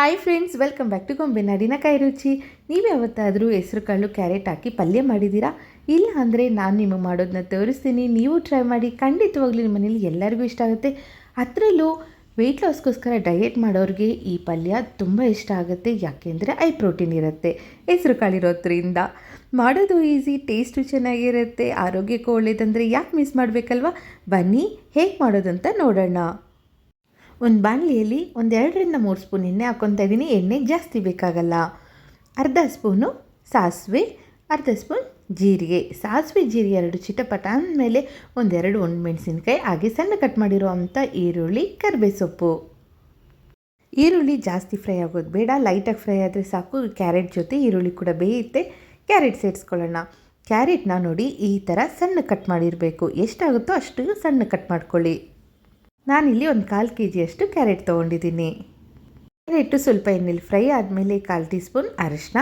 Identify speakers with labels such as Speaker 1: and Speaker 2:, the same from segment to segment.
Speaker 1: Hi friends welcome back to ಗೊಂಬೆ ನಡಿನ ಕೈ ರುಚಿ ನೀವು ಯಾವತ್ತಾದರೂ ಹೆಸರು ಕಾಳು, ಕ್ಯಾರೆಟ್ ಹಾಕಿ ಪಲ್ಯ ಮಾಡಿದ್ದೀರಾ? ಇಲ್ಲ ಅಂದರೆ ನಾನು ನಿಮಗೆ ಮಾಡೋದನ್ನ ತೋರಿಸ್ತೀನಿ. ನೀವು ಟ್ರೈ ಮಾಡಿ ಖಂಡಿತವಾಗ್ಲೂ ನಿಮ್ಮ ಮನೇಲಿ ಎಲ್ಲರಿಗೂ ಇಷ್ಟ ಆಗುತ್ತೆ. ಅದರಲ್ಲೂ ವೆಯ್ಟ್ ಲಾಸ್ಗೋಸ್ಕರ ಡಯೆಟ್ ಮಾಡೋರಿಗೆ ಈ ಪಲ್ಯ ತುಂಬ ಇಷ್ಟ ಆಗುತ್ತೆ. ಯಾಕೆಂದರೆ ಐ ಪ್ರೋಟೀನ್ ಇರುತ್ತೆ. ಹೆಸರು ಕಾಳಿರೋದ್ರಿಂದ ಮಾಡೋದು ಈಸಿ ಟೇಸ್ಟು ಚೆನ್ನಾಗಿರುತ್ತೆ. ಆರೋಗ್ಯಕ್ಕೂ ಒಳ್ಳೇದಂದರೆ ಯಾಕೆ ಮಿಸ್ ಮಾಡಬೇಕಲ್ವಾ? ಬನ್ನಿ, ಹೇಗೆ ಮಾಡೋದಂತ ನೋಡೋಣ. ಒಂದು ಬಾಣಲಿಯಲ್ಲಿ ಒಂದು ಎರಡರಿಂದ ಮೂರು ಸ್ಪೂನ್ ಎಣ್ಣೆ ಹಾಕ್ಕೊತಾ ಇದ್ದೀನಿ ಎಣ್ಣೆ ಜಾಸ್ತಿ ಬೇಕಾಗಲ್ಲ. ಅರ್ಧ ಸ್ಪೂನು ಸಾಸಿವೆ, ಅರ್ಧ ಸ್ಪೂನ್ ಜೀರಿಗೆ. ಸಾಸಿವೆ, ಜೀರಿಗೆ ಎರಡು ಚಿಟಪಟ ಅಂದಮೇಲೆ ಒಂದೆರಡು ಒಣಮೆಣಸಿನ್ಕಾಯಿ, ಹಾಗೆ ಸಣ್ಣ ಕಟ್ ಮಾಡಿರುವಂಥ ಈರುಳ್ಳಿ, ಕರಿಬೇಸೊಪ್ಪು. ಈರುಳ್ಳಿ ಜಾಸ್ತಿ ಫ್ರೈ ಆಗೋದು ಬೇಡ. ಲೈಟಾಗಿ ಫ್ರೈ ಆದರೆ ಸಾಕು. ಕ್ಯಾರೆಟ್ ಜೊತೆ ಈರುಳ್ಳಿ ಕೂಡ ಬೇಯುತ್ತೆ. ಕ್ಯಾರೆಟ್ ಸೇರಿಸ್ಕೊಳ್ಳೋಣ. ಕ್ಯಾರೆಟ್ನ ನೋಡಿ ಈ ಥರ ಸಣ್ಣ ಕಟ್ ಮಾಡಿರಬೇಕು. ಎಷ್ಟಾಗುತ್ತೋ ಅಷ್ಟು ಸಣ್ಣ ಕಟ್ ಮಾಡ್ಕೊಳ್ಳಿ. ನಾನಿಲ್ಲಿ ಒಂದು ಕಾಲು ಕೆ ಜಿಯಷ್ಟು ಕ್ಯಾರೆಟ್ ತೊಗೊಂಡಿದ್ದೀನಿ. ಕ್ಯಾರೆಟ್ ಸ್ವಲ್ಪ ಎಣ್ಣೆಲಿ ಫ್ರೈ ಆದಮೇಲೆ ಕಾಲು ಟೀ ಸ್ಪೂನ್ ಅರಿಶಿನ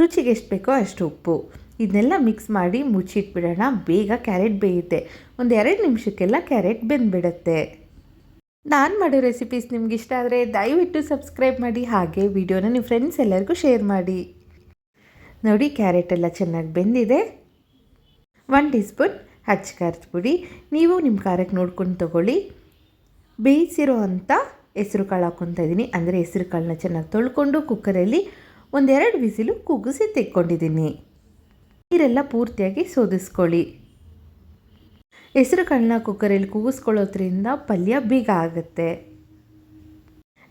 Speaker 1: ರುಚಿಗೆ ಎಷ್ಟು ಬೇಕೋ ಅಷ್ಟು ಉಪ್ಪು. ಇದನ್ನೆಲ್ಲ ಮಿಕ್ಸ್ ಮಾಡಿ ಮುಚ್ಚಿಟ್ಬಿಡೋಣ. ಬೇಗ ಕ್ಯಾರೆಟ್ ಬೇಯುತ್ತೆ. ಒಂದು ಎರಡು ನಿಮಿಷಕ್ಕೆಲ್ಲ ಕ್ಯಾರೆಟ್ ಬೆಂದ್ಬಿಡುತ್ತೆ. ನಾನು ಮಾಡೋ ರೆಸಿಪೀಸ್ ನಿಮ್ಗೆ ಇಷ್ಟ ಆದರೆ ದಯವಿಟ್ಟು ಸಬ್ಸ್ಕ್ರೈಬ್ ಮಾಡಿ, ಹಾಗೆ ವಿಡಿಯೋನ ನಿಮ್ಮ ಫ್ರೆಂಡ್ಸ್ ಎಲ್ಲರಿಗೂ ಶೇರ್ ಮಾಡಿ. ನೋಡಿ ಕ್ಯಾರೆಟ್ ಎಲ್ಲ ಚೆನ್ನಾಗಿ ಬೆಂದಿದೆ. ಒನ್ ಟೀ ಸ್ಪೂನ್ ಹಚ್ಚಿ ಖಾರದ ಪುಡಿ. ನೀವು ನಿಮ್ಮ ಖಾರಕ್ಕೆ ನೋಡ್ಕೊಂಡು ತೊಗೊಳ್ಳಿ. ಬೇಯಿಸಿರೋ ಅಂಥ ಹೆಸ್ರು ಕಾಳು ಹಾಕ್ಕೊತಾ ಇದ್ದೀನಿ ಅಂದರೆ ಹೆಸ್ರು ಕಾಳನ್ನ ಚೆನ್ನಾಗಿ ತೊಳ್ಕೊಂಡು ಕುಕ್ಕರಲ್ಲಿ ಒಂದೆರಡು ವಿಸಿಲು ಕುಗ್ಗಿಸಿ ತೆಕ್ಕೊಂಡಿದ್ದೀನಿ ನೀರೆಲ್ಲ ಪೂರ್ತಿಯಾಗಿ ಸೋದಿಸ್ಕೊಳ್ಳಿ. ಹೆಸ್ರು ಕಾಳನ್ನ ಕುಕ್ಕರಲ್ಲಿ ಕೂಗಿಸ್ಕೊಳ್ಳೋದ್ರಿಂದ ಪಲ್ಯ ಬೇಗ ಆಗುತ್ತೆ.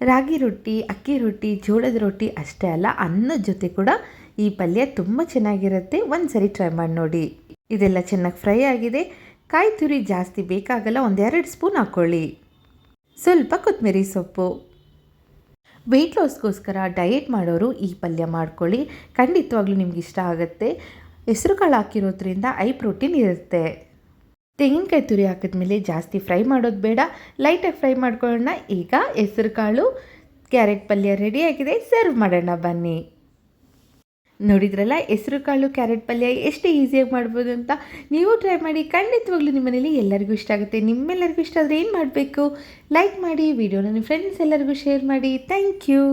Speaker 1: ರಾಗಿ ರೊಟ್ಟಿ, ಅಕ್ಕಿ ರೊಟ್ಟಿ, ಜೋಳದ ರೊಟ್ಟಿ ಅಷ್ಟೇ ಅಲ್ಲ, ಅನ್ನದ ಜೊತೆ ಕೂಡ ಈ ಪಲ್ಯ ತುಂಬ ಚೆನ್ನಾಗಿರುತ್ತೆ. ಒಂದು ಸರಿ ಟ್ರೈ ಮಾಡಿ ನೋಡಿ. ಇದೆಲ್ಲ ಚೆನ್ನಾಗಿ ಫ್ರೈ ಆಗಿದೆ. ಕಾಯಿ ತುರಿ ಜಾಸ್ತಿ ಬೇಕಾಗಲ್ಲ, ಒಂದೆರಡು ಸ್ಪೂನ್ ಹಾಕ್ಕೊಳ್ಳಿ ಸ್ವಲ್ಪ ಕೊತ್ತಂಬರಿ ಸೊಪ್ಪು. ವೆಯ್ಟ್ ಲಾಸ್ಗೋಸ್ಕರ ಡಯೆಟ್ ಮಾಡೋರು ಈ ಪಲ್ಯ ಮಾಡ್ಕೊಳ್ಳಿ. ಖಂಡಿತವಾಗ್ಲೂ ನಿಮ್ಗೆ ಇಷ್ಟ ಆಗುತ್ತೆ. ಹೆಸರು ಕಾಳು ಹಾಕಿರೋದ್ರಿಂದ ಐ ಪ್ರೋಟೀನ್ ಇರುತ್ತೆ. ತೆಂಗಿನಕಾಯಿ ತುರಿ ಹಾಕಿದ್ಮೇಲೆ ಜಾಸ್ತಿ ಫ್ರೈ ಮಾಡೋದು ಬೇಡ. ಲೈಟಾಗಿ ಫ್ರೈ ಮಾಡ್ಕೊಳ್ಳೋಣ. ಈಗ ಹೆಸರು ಕಾಳು ಕ್ಯಾರೆಟ್ ಪಲ್ಯ ರೆಡಿಯಾಗಿದೆ ಸರ್ವ್ ಮಾಡೋಣ ಬನ್ನಿ. ನೋಡಿದ್ರಲ್ಲ, ಹೆಸರು ಕಾಳು, ಕ್ಯಾರೆಟ್ ಪಲ್ಯ ಎಷ್ಟು ಈಸಿಯಾಗಿ ಮಾಡ್ಬೋದು ಅಂತ ನೀವು ಟ್ರೈ ಮಾಡಿ ಖಂಡಿತವಾಗ್ಲೂ ನಿಮ್ಮ ಮನೇಲಿ ಎಲ್ಲರಿಗೂ ಇಷ್ಟ ಆಗುತ್ತೆ. ನಿಮ್ಮೆಲ್ಲರಿಗೂ ಇಷ್ಟ ಆದರೆ ಏನು ಮಾಡಬೇಕು? ಲೈಕ್ ಮಾಡಿ ವಿಡಿಯೋನ ನಿಮ್ಮ ಫ್ರೆಂಡ್ಸ್ ಎಲ್ಲರಿಗೂ ಶೇರ್ ಮಾಡಿ. Thank you